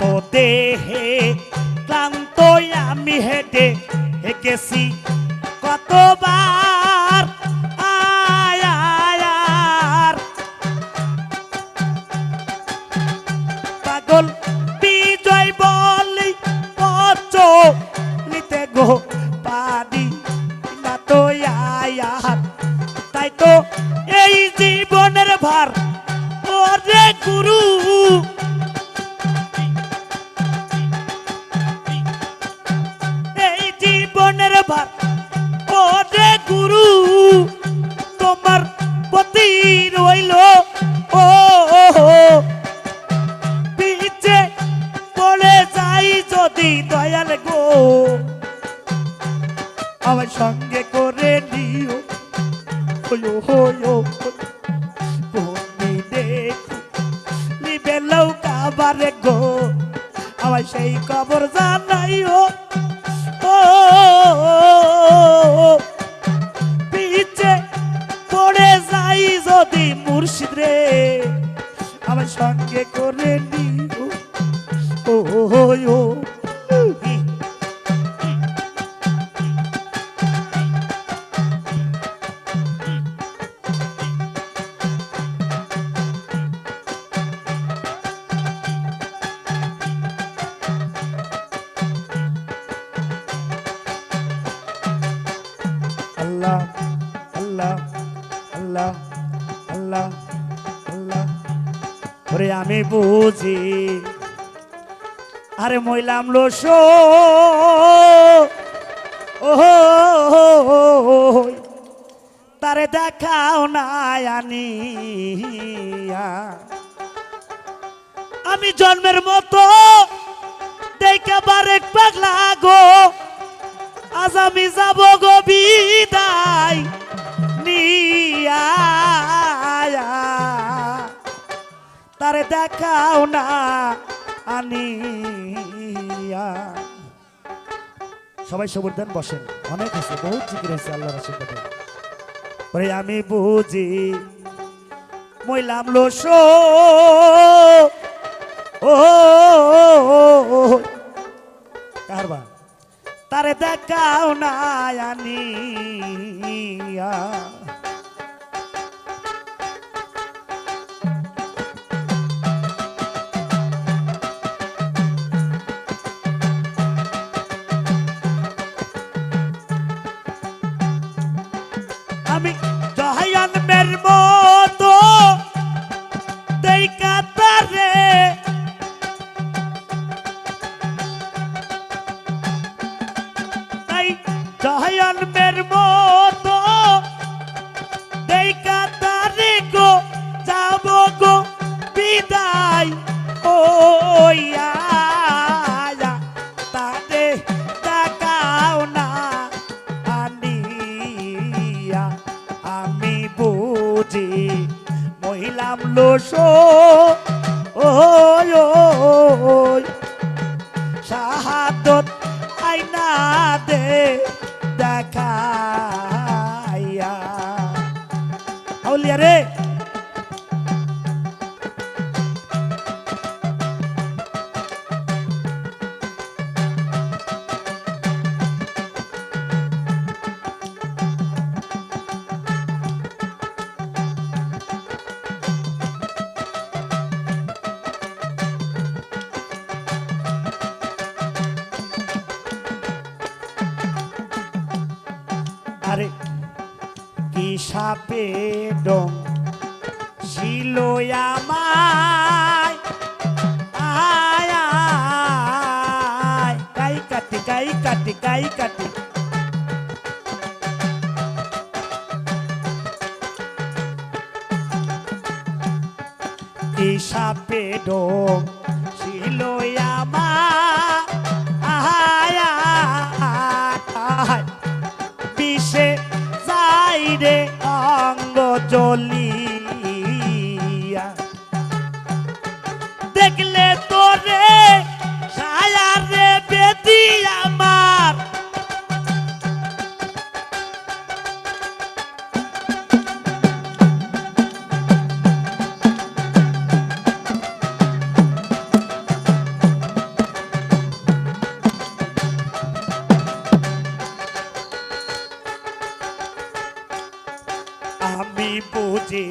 ক্লান্ত দেহে ক্লান্ত আমি হেঁটে হেঁকেছি। কতবার? আয় আয় আর পাগল বিজয় বলি পচ নিতে গো পারি না তো আয়ার তাই তো এই জীবনের ভার, ওরে গুরু। ভার ওরে গুরু, তোমার প্রতি রইল। ও পিছে পড়ে যাই যদি দয়াল গো। আমার সঙ্গে করে নিও দেখো নিবে লৌকা গো। আমার সেই খবর জানাইও আমি বুঝি। আরে মইলাম লোস ও তারে দেখাও না আনিয়া আমি জন্মের মতো, দেখে পাগলা গো। আজ আমি যাব গো বিদায় নিয়া। তারে দেখাও না আনিয়া সবাই সবর দেন বসেন, অনেক আছে, বহুত জিকির হয়েছে আল্লাহ ওরে আমি বুঝি, মইলাম লোস, ও কারবা তারে দেখাও না আনিয়া আমি জহাইয়ান মেরবো তো তারে মহিলাম লোস আরে, কি সাপে ডং ছিল আমায়। কাটি, কাই কাটি কাই কাটি। সাপে ডং ছিল আমার রে অঙ্গ জ্বলিয়া বুঝি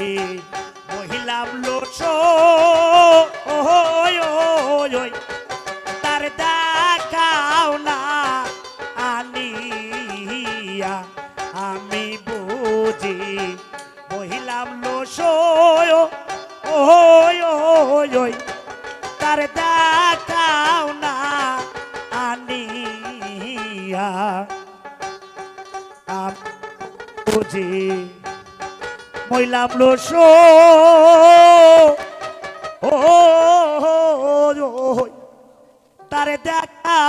মহিলাম লোচ। তার দেখাও না আনিয়া। আমি বুঝি মহিলাম লোচ। তার দেখাও না আনিয়া। বুঝি হইলাম লোস তারে দেখা